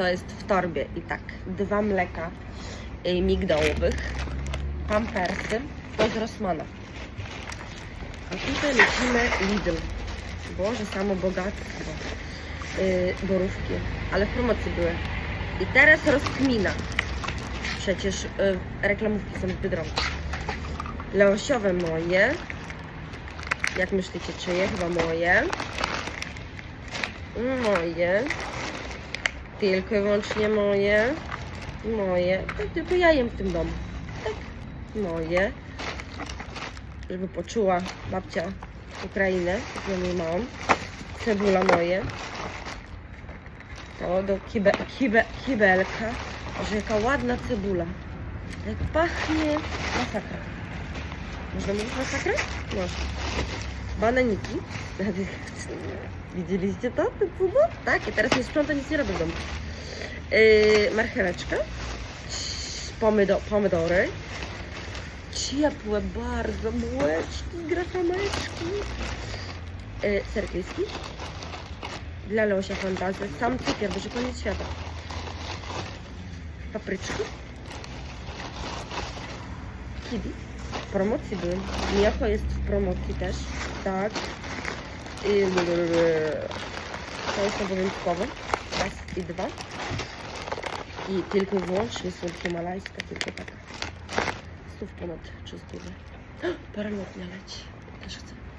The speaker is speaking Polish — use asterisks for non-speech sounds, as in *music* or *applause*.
To jest w torbie i tak, dwa mleka y, migdałowych, pampersy, to z Rossmana. A tutaj lecimy Lidl. Boże, samo bogactwo. Yy, borówki, ale w promocji były. I teraz rozkmina. Przecież yy, reklamówki są z Biedronki. Leosiowe moje. Jak myślicie, czyje? Chyba moje. Moje. Tylko i wyłącznie moje. Moje. Tak, tylko ja jem w tym domu. Tak. Moje. Żeby poczuła babcia Ukrainę, z niej mam. Cebula moje. To do kibe, kibe, kibelka. Boże, jaka ładna cebula. Jak pachnie. Masakra. Można mówić masakra? Można. Bananiki. *laughs* Widzieliście to? Te cudo? Tak, i teraz nie sprząta, nic nie robię w domu. Yy, marcheweczka. Pomido, pomidory. Ciepłe bardzo bułeczki, grafameczki. Yy, ser. Dla Leosia fantazy. Sam cukier, boże koniec świata. Papryczki. Kiwi. W promocji były. Mioko jest w promocji też. Tak. I to jest obowiązkowe. Raz i dwa. I tylko i wyłącznie sól himalajska, tylko taka. Stów ponad 300. *gasps* Paralotnia leci. Też chcę.